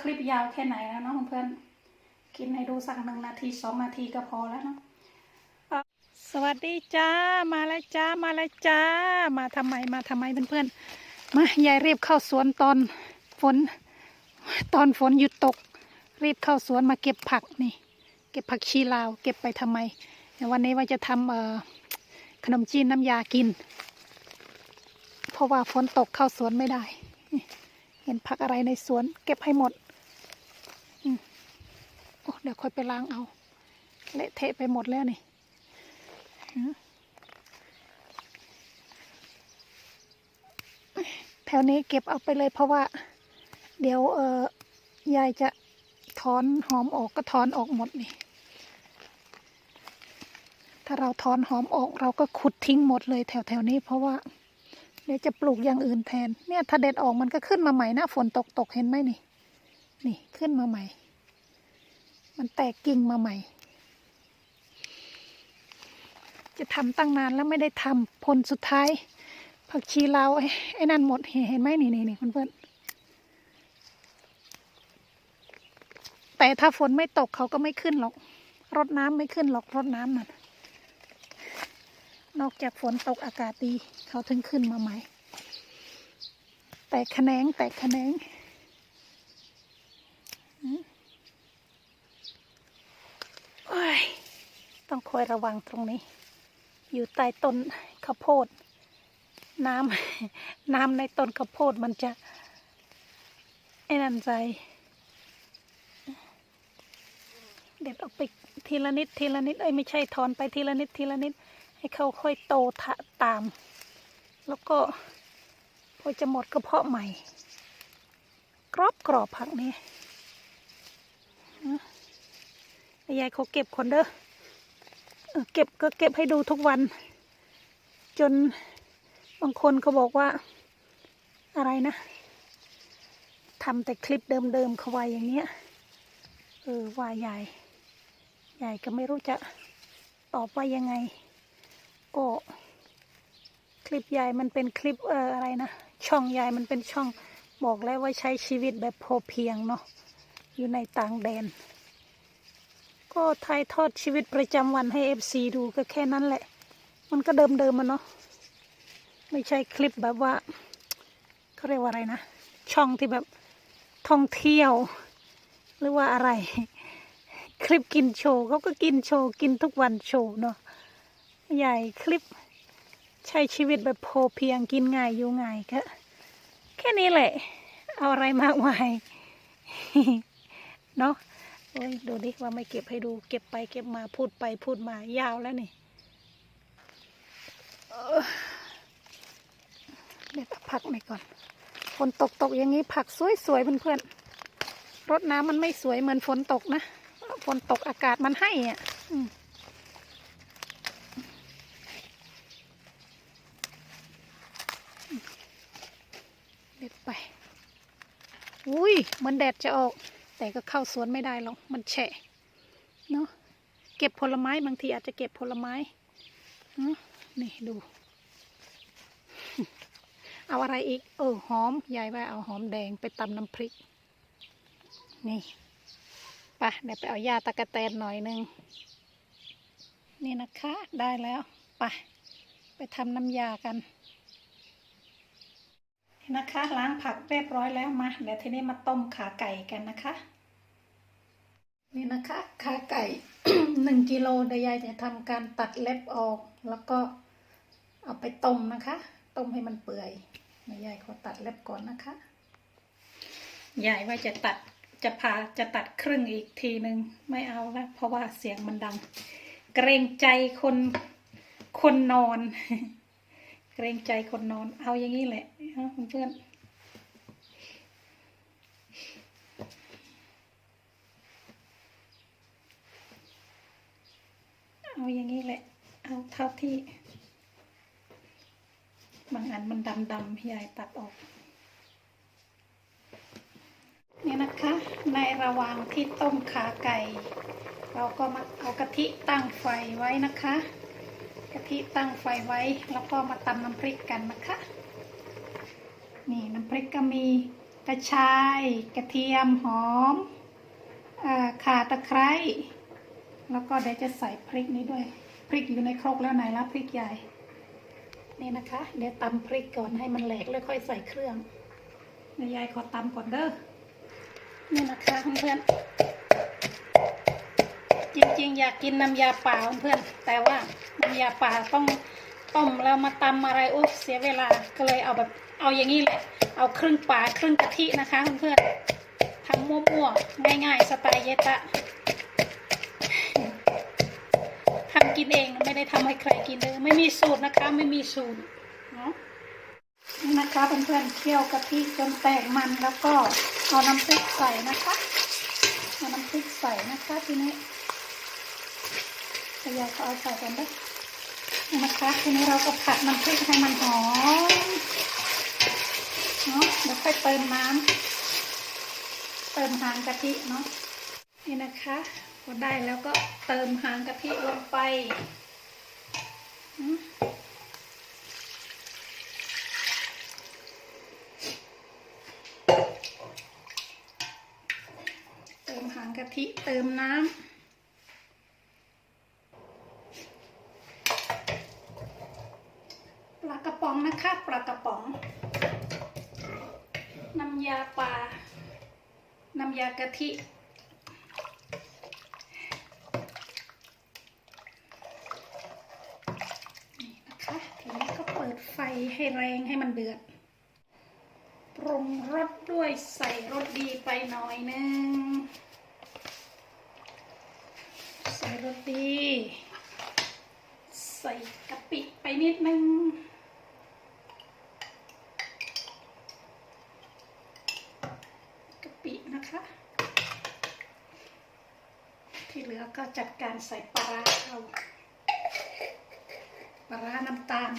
คลิปยาวแค่ไหนแล้วเนาะเพื่อนๆกินให้ดูสักหนึ่งนาทีสองนาทีก็พอแล้วเนาะสวัสดีจ้ามาแล้วจ้ามาแล้วจ้า มาทำไมมาทำไมเพื่อนๆมายายรีบเข้าสวนตอนฝน ตอนฝนหยุดตก รีบเข้าสวนมาเก็บผักนี่ เก็บผักชีลาว เก็บไปทำไมวันนี้ว่าจะทำเอ่อขนมจีนน้ำยากิน เพราะว่าฝนตกเข้าสวนไม่ได้ เห็นผักอะไรในสวน เก็บให้หมด เดี๋ยวค่อยไปล้างเอา เละเทะไปหมดแล้วนี่แถวนี้เก็บเอาไปเลยเพราะว่า เดี๋ยวเออยายจะถอนหอมออกก็ถอนออกหมดนี่ ถ้าเราถอนหอมออกเราก็ขุดทิ้งหมดเลยแถวแถวๆนี้เพราะว่า เดี๋ยวจะปลูกอย่างอื่นแทน เนี่ยถ้าเด็ดออกมันก็ขึ้นมาใหม่นะฝนตกตกเห็นไหมนี่ นี่ขึ้นมาใหม่ มันแตกกิ่งมาใหม่ จะทำตั้งนานแล้วไม่ได้ทำผลสุดท้าย ผักชีลาวไอ้ไอ้นั่นหมดเห็นไหมนี่นี่นี่เพื่อนๆแต่ถ้าฝนไม่ตกเขาก็ไม่ขึ้นหรอก รดน้ำไม่ขึ้นหรอกรดน้ำนั่นนอกจากฝนตกอากาศดี เขาถึงขึ้นมาใหม่ แตกแขนงแตกแขนงอืมโอ้ยต้อง คอยระวังตรงนี้ อยู่ใต้ต้นข้าวโพด น้ำน้ำในต้นข้าวโพดมันจะไอ้นั่นใจเด็ดออกไปทีละนิดทีละนิดเอ้ยไม่ใช่ถอนไปทีละนิดทีละนิด ให้เขาค่อยโตทะตาม แล้วก็พอจะหมดก็เพาะใหม่ กรอบกรอบผักนี้นะยายเขาเก็บคนเด้อ เก็บก็เก็บให้ดูทุกวัน จนบางคนเขาบอกว่าอะไรนะทำแต่คลิปเดิมๆเขาว่าอย่างเงี้ยเออว่ายายยายก็ไม่รู้จะตอบว่ายังไง ก็คลิปยายมันเป็นคลิปเอออะไรนะช่องยายมันเป็นช่องบอกแล้วว่าใช้ชีวิตแบบพอเพียงเนาะอยู่ในต่างแดน ก็ถ่ายทอดชีวิตประจำวันให้เอฟซีดูก็แค่นั้นแหละ มันก็เดิมเดิมๆมันเนาะไม่ใช่คลิปแบบว่าเขาเรียกว่าอะไรนะ ช่องที่แบบท่องเที่ยว หรือว่าอะไร คลิปกินโชว์เขาก็กินโชว์กินทุกวันโชว์เนาะใหญ่คลิปใช้ชีวิตแบบพอเพียงกินง่ายอยู่ง่ายก็แค่นี้แหละ เอาอะไรมากมายเนาะ โอ้ยดูดิว่าไม่เก็บให้ดู เก็บไปเก็บมาพูดไปพูดมายาวแล้วนี่เดี๋ยวผักไปก่อนฝนตกตกอย่างนี้ผักสวยๆเพื่อนๆรดน้ำมันไม่สวยเหมือนฝนตกนะฝนตกอากาศมันให้อะเด็ดไป อุ้ยมันแดดจะออก แต่ก็เข้าสวนไม่ได้หรอกมันแฉะเนาะเก็บผลไม้บางทีอาจจะเก็บผลไม้เนาะนี่ดู เอาอะไรอีก เออหอมยายว่าเอาหอมแดงไปตำน้ำพริก นี่ไปะเดี๋ยวไปเอายาตะกะแตนหน่อยหนึง นี่นะคะได้แล้ว ไป ไปทำน้ำยากัน นะคะ ล้างผักเรียบร้อยแล้วมาเดี๋ยวทีนี้มาต้มขาไก่กันนะคะ นี่นะคะขาไก่หนึ่งกิโลเดี๋ยวยายจะทำการตัดเล็บออก แล้วก็เอาไปต้มนะคะ ต้มให้มันเปื่อยดยายขอตัดเล็บก่อนนะคะยายว่าจะตัดจะพาจะตัดครึ่งอีกทีหนึ่งไม่เอาแล้วเพราะว่าเสียงมันดัง เกรงใจคนคนนอน เกรงใจคนนอนเอาอย่างนี้แหละ เอาเพื่อนเอาอย่างนี้แหละ เอาเท่าที่ บางอันมันดำๆพี่ยายตัดออก นี่นะคะ ในระหว่างที่ต้มขาไก่ เราก็มาเอากะทิตั้งไฟไว้นะคะ กะทิตั้งไฟไว้ แล้วก็มาตำน้ำพริกกันนะคะ นี่น้ำพริกก็มีกระชาย กระเทียมหอมข่าตะไคร้แล้วก็เดี๋ยวจะใส่พริกนี้ด้วย พริกอยู่ในครกแล้วไหนละพริกใหญ่ นี่นะคะ เดี๋ยวตำพริกก่อนให้มันแหลกแล้วค่อยใส่เครื่องเดี๋ยยายขอตำก่อนเด้อนี่นะคะเพื่อนจริงๆ อยากกินน้ำยาป่าเพื่อน แต่ว่าน้ำยาป่าต้องต้มแล้วมาตำอะไรอุ๊บเสียเวลาก็เลยเอาแบบ เอาอย่างนี้แหละ เอาครึ่งป่าครึ่งกะทินะคะเพื่อนๆทำมั่วๆ ง่ายๆ สไตล์เยตะทำกินเองไม่ได้ทำให้ใครกินเลย ไม่มีสูตรนะคะ ไม่มีสูตรเนาะนะคะเพื่อนๆเคี่ยวกะทิจนแตกมันแล้วก็เอาน้ำพริกใส่นะคะเอาน้ำพริกใส่นะคะทีนี้พยายก็เอาใส่กันได้นี่นะคะ ทีนี้เราก็ผัดน้ำพริกให้มันหอม เนาะเดี๋ยวค่อยเติมน้ำเติมหางกะทิเนาะนี่นะคะพอได้แล้วก็เติมหางกะทิลงไปเติมหางกะทิเติมน้ำปลากระป๋องนะคะปลากระป๋อง น้ำยาปลา น้ำยากะทิ นี่นะคะ ทีนี้ก็เปิดไฟให้แรงให้มันเดือด ปรุงรสด้วยใส่รสดีไปหน่อยนึง ใส่รสดี ใส่กะปิไปนิดนึง กะปินะคะ ที่เหลือก็จัดการใส่ปลาร้าปลาร้าน้ำตาล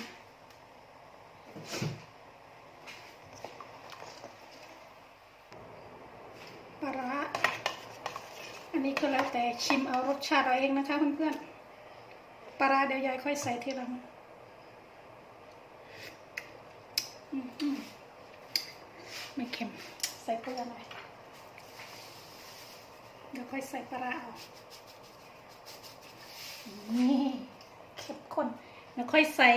ปลาร้าอันนี้ก็แล้วแต่ชิมเอารสชาติเราเองนะคะเพื่อนๆ ปลาร้าเดี๋ยวยายค่อยใส่ทีหลังไม่เค็ม ใส่เกลือหน่อยเดี๋ยวค่อยใส่ปลาร้าเอา นี่เข้มข้นเดี๋ยวค่อยใส่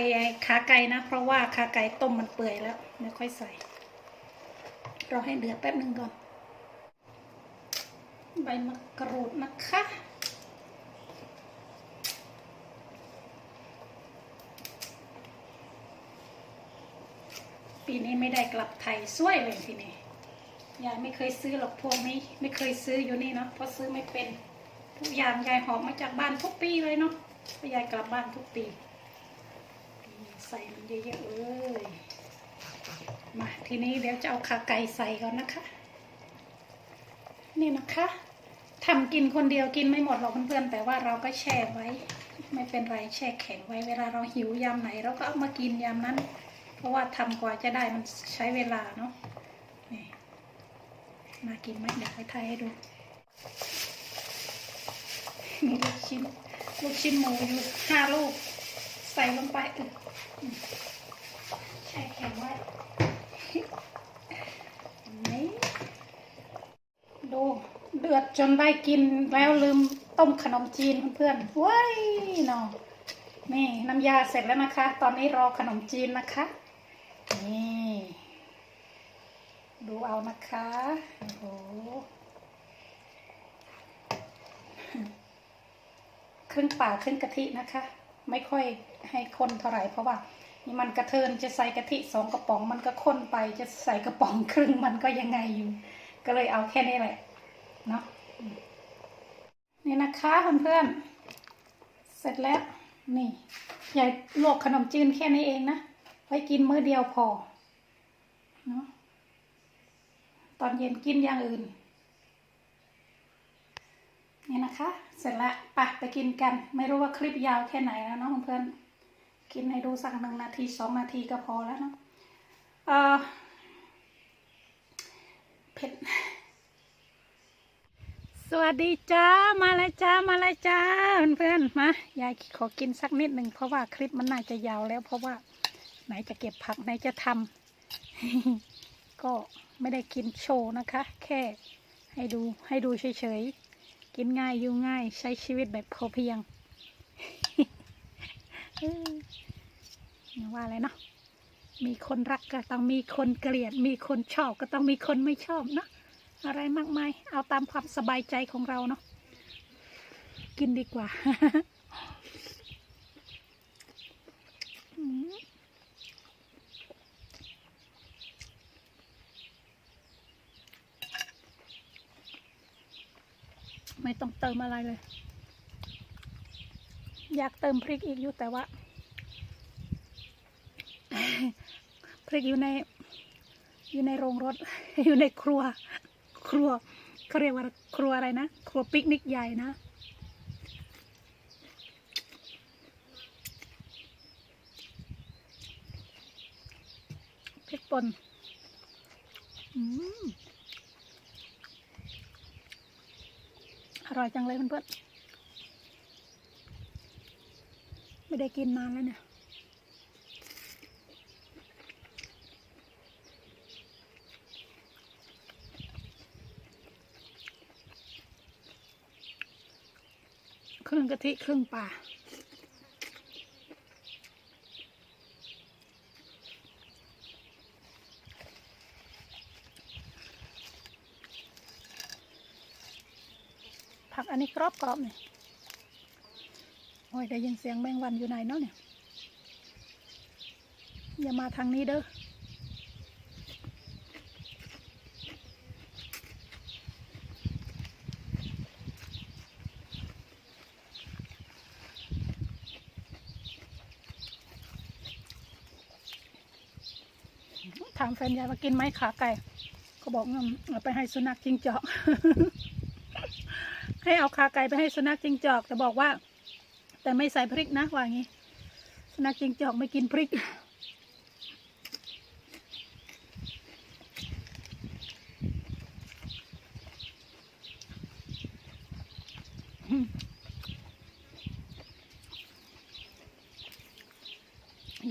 ขาไก่นะ เพราะว่าขาไก่ต้มมันเปื่อยแล้วเดี๋ยวค่อยใส่รอให้เดือดแป๊บหนึ่งก่อน ใบมะกรูดนะคะปีนี้ไม่ได้กลับไทยสวยเลยทีนี้ยายไม่เคยซื้อหรอกพวกนี้ ไม่เคยซื้ออยู่นี่เนาะเพราะซื้อไม่เป็น ทุกอย่างยายหอบมาจากบ้านทุกปีเลยเนาะพยายกลับบ้านทุกปี ใส่มันเยอะๆเลยมาทีนี้เดี๋ยวจะเอาขาไก่ใส่ก่อนนะคะ นี่นะคะทำกินคนเดียวกินไม่หมดหรอกเพื่อนๆแต่ว่าเราก็แช่ไว้ ไม่เป็นไรแช่แข็งไว้เวลาเราหิวยามไหน เราก็เอามากินยามนั้น เพราะว่าทำกว่าจะได้มันใช้เวลาเนาะนี่มากินไหมเดี๋ยวไปทายให้ดู มีลูกชิ้น ลูกชิ้นหมูอยู่ห้าลูก ใส่ลงไปเออแช่แข็งไว้นี่ดูเดือดจนได้กินแล้วลืมต้มขนมจีนเพื่อนๆว้ายนาะนี่น้ำยาเสร็จแล้วนะคะ ตอนนี้รอขนมจีนนะคะ นี่ ดูเอานะคะ โอ้โห ครึ่งป่าครึ่งกะทินะคะ ไม่ค่อยให้คนเท่าไหร่เพราะว่านี่มันกระเทินจะใส่กะทิสองกระป๋องมันก็ข้นไปจะใส่กระป๋องครึ่งมันก็ยังไงอยู่ ก็เลยเอาแค่นี้แหละเนาะนี่นะคะเพื่อนๆเสร็จแล้วนี่ยายลวกขนมจีนแค่นี้เองนะไว้กินมื้อเดียวพอเนาะตอนเย็นกินอย่างอื่น นี่นะคะ เสร็จแล้วไปไปกินกัน ไม่รู้ว่าคลิปยาวแค่ไหนแล้วเนาะเพื่อนๆกินให้ดูสักหนึ่งนาทีสองนาทีก็พอแล้วเนาะเออเผ็ดสวัสดีจ้ามาเลยจ้ามาเลยจ้าเพื่อนๆมายายขอกินสักนิดหนึ่งเพราะว่าคลิปมันน่าจะยาวแล้ว เพราะว่าไหนจะเก็บผักไหนจะทำก็ไม่ได้กินโชว์นะคะ แค่ให้ดูให้ดูเฉยๆ กินง่ายอยู่ง่าย ใช้ชีวิตแบบพอเพียงอย่าว่าอะไรเนาะมีคนรักก็ต้องมีคนเกลียด มีคนชอบก็ต้องมีคนไม่ชอบเนาะอะไรมากมาย เอาตามความสบายใจของเราเนาะกินดีกว่าอื ไม่ต้องเติมอะไรเลย อยากเติมพริกอีกอยู่แต่ว่า พริกอยู่ใน อยู่ในโรงรถ อยู่ในครัว ครัวเขาเรียกว่าครัวอะไรนะ ครัวปิกนิกใหญ่นะพริกป่นอืม อร่อยจังเลยเพื่อนๆไม่ได้กินนานแล้วเนี่ยครึ่งกะทิครึ่งปลา ผั กรอบกรอบเนี่ยโอ้ยได้ยินเสียงแมงวันอยู่ไหนเนาะเนี่ยอย่ามาทางนี้เด้อถามแฟนยายว่ากินไหมขาไก่เขาบอกงั้นเอาไปให้สุนัขจิงจอก ให้เอาขาไก่ไปให้สุนัขจิงจอก แต่บอกว่า แต่ไม่ใส่พริกนะว่างี้ สุนัขจิงจอกไม่กินพริก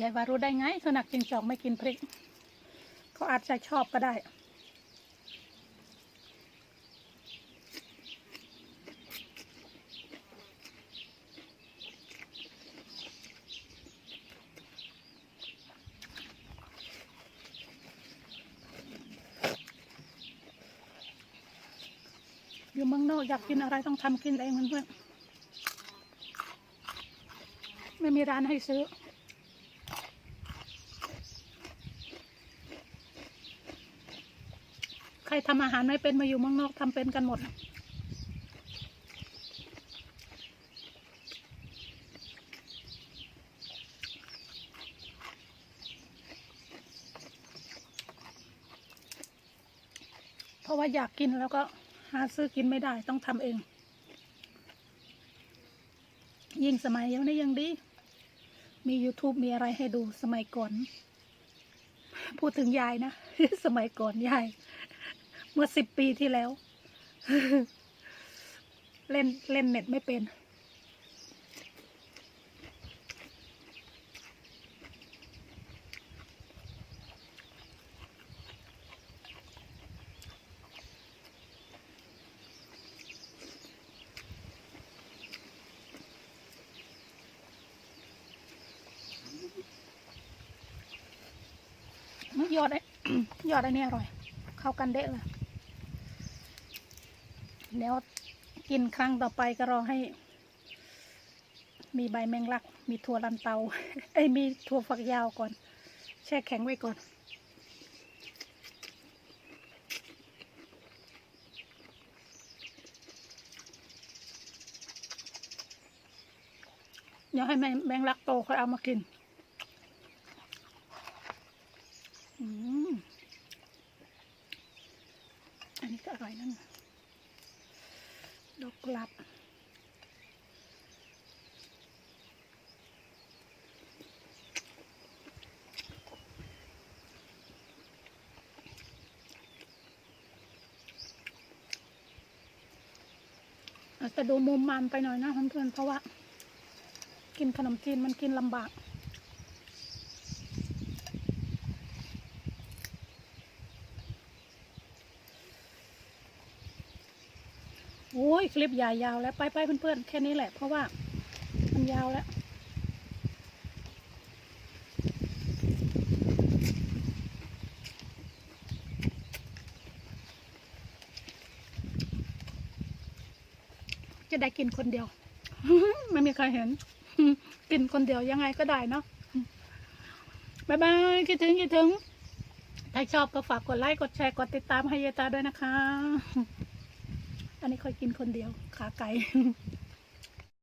ยายวารู้ได้ไงสุนัขจิงจอกไม่กินพริก เขาอาจจะชอบก็ได้ อยู่เมืองนอกอยากกินอะไรต้องทำกินเองเพื่อนๆไม่มีร้านให้ซื้อใครทำอาหารไม่เป็นมาอยู่เมืองนอกทำเป็นกันหมด เพราะว่าอยากกินแล้วก็ หาซื้อกินไม่ได้ต้องทำเอง ยิ่งสมัยยังนี้ยังดี มี YouTube มีอะไรให้ดูสมัยก่อน พูดถึงยายนะ สมัยก่อนยาย เมื่อสิบปีที่แล้ว เล่นเล่นเน็ตไม่เป็น ยอดไอ้ยอดอันนี้อร่อย เข้ากันเดะเลยเดี๋ยวกินครั้งต่อไปก็รอให้ มีใบแมงลัก มีถั่วลันเตาเอ้มีถั่วฝักยาวก่อน แช่แข็งไว้ก่อนเดี๋ยวให้แมงลักโตค่อยเอามากิน อันนี้ก็อร่อยนั่นดอกกลับอาจจะดูมุมมันไปหน่อยนะเพื่อนๆเพราะว่า กินขนมจีนมันกินลำบาก โอ้ย คลิปยายาวแล้วไปไปเพื่อนๆแค่นี้แหละเพราะว่ามันยาวแล้วจะได้กินคนเดียว ไม่มีใครเห็น กินคนเดียวยังไงก็ได้เนาะบายบายคิดถึงคิดถึง ถ้าชอบก็ฝากกดไลค์ กดแชร์ กดติดตามให้ยายตาด้วยนะคะ อันนี้ค่อยกินคนเดียวขาไก่